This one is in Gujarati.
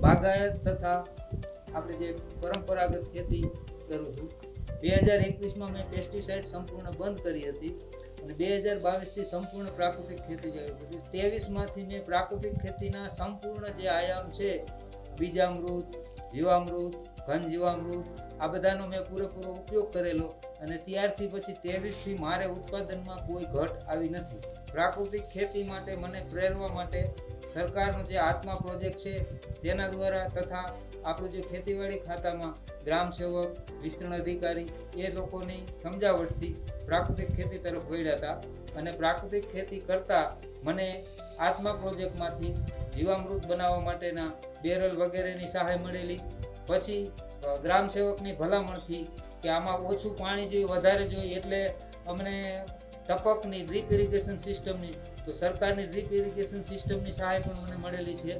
બાગાયત તથા આપણે જે પરંપરાગત ખેતી કરું છું બે હજાર એકવીસમાં મેં પેસ્ટિસાઇડ સંપૂર્ણ બંધ કરી હતી અને બે હજાર બાવીસથી સંપૂર્ણ પ્રાકૃતિક ખેતી ચાલુ કરી ત્રેવીસમાંથી મેં પ્રાકૃતિક ખેતીના સંપૂર્ણ જે આયામ છે, બીજામૃત, જીવામૃત ઘન જીવામૃત આ બધાનો મેં પૂરેપૂરો ઉપયોગ કરેલો અને ત્યારથી પછી ત્રેવીસથી મારે ઉત્પાદનમાં કોઈ ઘટ આવી નથી. પ્રાકૃતિક ખેતી માટે મને પ્રેરવા માટે સરકારનો જે આત્મા પ્રોજેક્ટ છે, તેના દ્વારા તથા આપણું જે ખેતીવાડી ખાતામાં ગ્રામ સેવક, વિસ્તરણ અધિકારી, એ લોકોની સમજાવટથી પ્રાકૃતિક ખેતી તરફ વળ્યા હતા. અને પ્રાકૃતિક ખેતી કરતાં મને આત્મા પ્રોજેક્ટમાંથી જીવામૃત બનાવવા માટેના બેરલ વગેરેની સહાય મળેલી. પછી ગ્રામ સેવકની ભલામણથી કે આમાં ઓછું પાણી જોઈએ, વધારે જોઈએ, એટલે અમને ટપકની ડ્રીપ ઇરિગેશન સિસ્ટમની તો સરકારની ડ્રીપ ઇરિગેશન સિસ્ટમની સહાય પણ મને મળેલી છે.